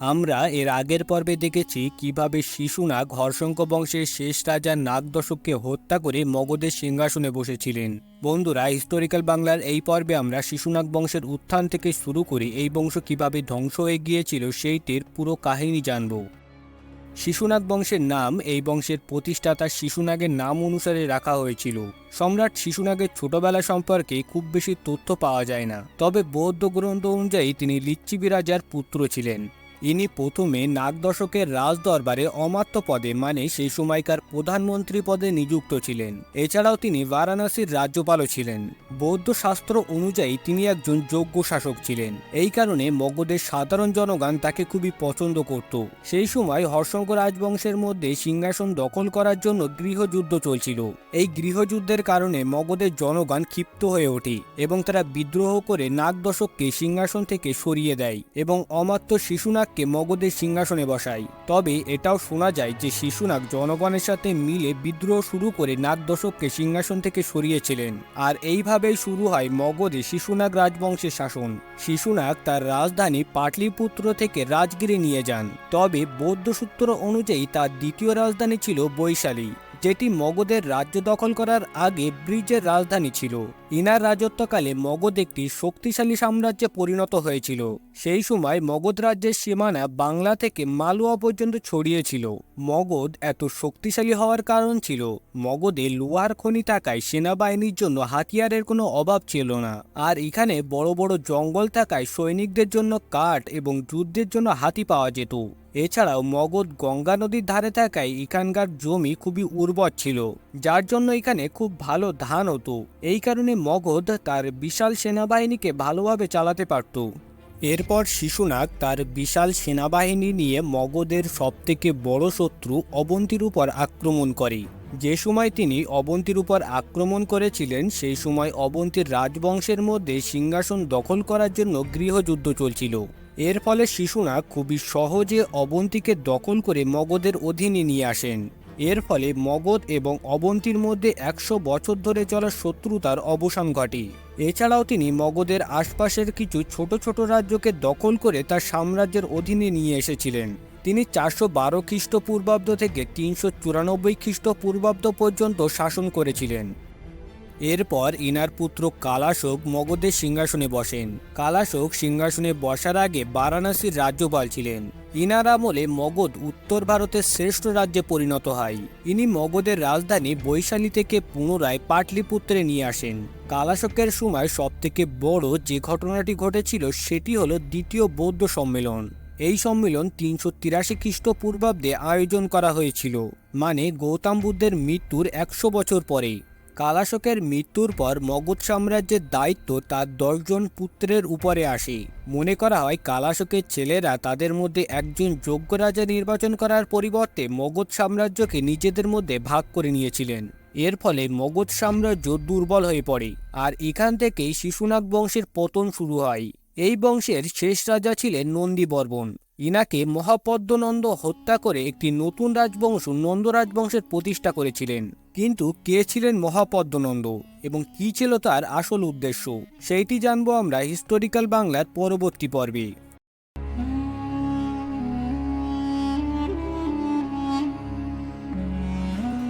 আমরা এর আগের পর্বে দেখেছি কীভাবে শিশুনাগ হর্ষঙ্ক বংশের শেষ রাজা নাগদশককে হত্যা করে মগধের সিংহাসনে বসেছিলেন। বন্ধুরা হিস্টোরিক্যাল বাংলার এই পর্বে আমরা শিশুনাগ বংশের উত্থান থেকে শুরু করে এই বংশ কীভাবে ধ্বংস হয়ে গিয়েছিল সেইটির পুরো কাহিনী জানব। শিশুনাগ বংশের নাম এই বংশের প্রতিষ্ঠাতা শিশুনাগের নাম অনুসারে রাখা হয়েছিল। সম্রাট শিশুনাগের ছোটবেলা সম্পর্কে খুব বেশি তথ্য পাওয়া যায় না। তবে বৌদ্ধ গ্রন্থ অনুযায়ী তিনি লিচ্ছিবি রাজার পুত্র ছিলেন। ইনি প্রথমে নাগ দশকের রাজ দরবারে অমাত্য পদে মানে সেই সময়কার প্রধানমন্ত্রী পদে নিযুক্ত ছিলেন। এছাড়াও তিনি বারাণসীর রাজ্যপালও ছিলেন। বৌদ্ধ শাস্ত্র অনুযায়ী তিনি একজন যোগ্য শাসক ছিলেন। এই কারণে মগধের সাধারণ জনগণ তাকে খুবই পছন্দ করত। সেই সময় হর্ষঙ্ক রাজবংশের মধ্যে সিংহাসন দখল করার জন্য গৃহযুদ্ধ চলছিল। এই গৃহযুদ্ধের কারণে মগধের জনগণ ক্ষিপ্ত হয়ে ওঠে এবং তারা বিদ্রোহ করে নাগ দশককে সিংহাসন থেকে সরিয়ে দেয় এবং অমাত্য শিশুনাগকে মগধের সিংহাসনে বসায় তবে এটাও শোনা যায় যে শিশুনাগ জনগণের সাথে মিলে বিদ্রোহ শুরু করে নাগ দশককে সিংহাসন থেকে সরিয়েছিলেন। আর এইভাবেই শুরু হয় মগধে শিশুনাগ রাজবংশের শাসন। শিশুনাগ তার রাজধানী পাটলিপুত্র থেকে রাজগিরি নিয়ে যান। তবে বৌদ্ধ সূত্র অনুযায়ী তার দ্বিতীয় রাজধানী ছিল বৈশালী। যেটি মগধের রাজ্য দখল করার আগে ব্রিজের রাজধানী ছিল। ইনার রাজত্বকালে মগধ একটি শক্তিশালী সাম্রাজ্যে পরিণত হয়েছিল। সেই সময় মগধ রাজ্যের সীমানা বাংলা থেকে মালুয়া পর্যন্ত ছড়িয়েছিল মগধ এত শক্তিশালী হওয়ার কারণ ছিল, মগধে লোহার খনি থাকায় সেনাবাহিনীর জন্য হাতিয়ারের কোনো অভাব ছিল না। আর এখানে বড় বড় জঙ্গল থাকায় সৈনিকদের জন্য কাঠ এবং যুদ্ধের জন্য হাতি পাওয়া যেত। এছাড়াও মগধ গঙ্গা নদীর ধারে থাকায় এখানকার জমি খুবই উর্বর ছিল, যার জন্য এখানে খুব ভালো ধান হতো। এই কারণে মগধ তার বিশাল সেনাবাহিনীকে ভালোভাবে চালাতে পারত। এরপর শিশুনাগ তার বিশাল সেনাবাহিনী নিয়ে মগধের সবথেকে বড় শত্রু অবন্তীর উপর আক্রমণ করে। যে সময় তিনি অবন্তীর উপর আক্রমণ করেছিলেন, সেই সময় অবন্তীর রাজবংশের মধ্যে সিংহাসন দখল করার জন্য গৃহযুদ্ধ চলছিল। এর ফলে শিশুনা খুবই সহজে অবন্তীকে দখল করে মগধের অধীনে নিয়ে আসেন। এর ফলে মগধ এবং অবন্তীর মধ্যে একশো বছর ধরে চলা শত্রুতার অবসান ঘটে। এছাড়াও তিনি মগধের আশপাশের কিছু ছোট ছোট রাজ্যকে দখল করে তার সাম্রাজ্যের অধীনে নিয়ে এসেছিলেন। তিনি চারশো বারো খ্রিস্টপূর্বাব্দ থেকে তিনশো চুরানব্বই খ্রিস্টপূর্বাব্দ পর্যন্ত শাসন করেছিলেন। এরপর ইনার পুত্র কালাশোক মগধের সিংহাসনে বসেন। কালাশোক সিংহাসনে বসার আগে বারাণসীর রাজ্যপাল ছিলেন। ইনার আমলে মগধ উত্তর ভারতের শ্রেষ্ঠ রাজ্যে পরিণত হয়। ইনি মগধের রাজধানী বৈশালী থেকে পুনরায় পাটলিপুত্রে নিয়ে আসেন। কালাশোকের সময় সবথেকে বড় যে ঘটনাটি ঘটেছিল সেটি হলো দ্বিতীয় বৌদ্ধ সম্মেলন। এই সম্মেলন তিনশো তিরাশি খ্রিস্টপূর্বাব্দে আয়োজন করা হয়েছিল। মানে গৌতম বুদ্ধের মৃত্যুর একশো বছর পরে। কালাশোকের মৃত্যুর পর মগধ সাম্রাজ্যের দায়িত্ব তার দশজন পুত্রের উপরে আসে। মনে করা হয় কালাশোকের ছেলেরা তাদের মধ্যে একজন যোগ্য রাজা নির্বাচন করার পরিবর্তে মগধ সাম্রাজ্যকে নিজেদের মধ্যে ভাগ করে নিয়েছিলেন। এর ফলে মগধ সাম্রাজ্য দুর্বল হয়ে পড়ে। আর এখান থেকেই শিশুনাগ বংশের পতন শুরু হয়। এই বংশের শেষ রাজা ছিলেন নন্দীবর্মন ইনাকে মহাপদ্মনন্দ হত্যা করে একটি নতুন রাজবংশ নন্দ রাজবংশের প্রতিষ্ঠা করেছিলেন। কিন্তু কে ছিলেন মহাপদ্মনন্দ এবং কি ছিল তার আসল উদ্দেশ্য, সেইটি জানব আমরা হিস্টোরিক্যাল বাংলার পরবর্তী পর্বে।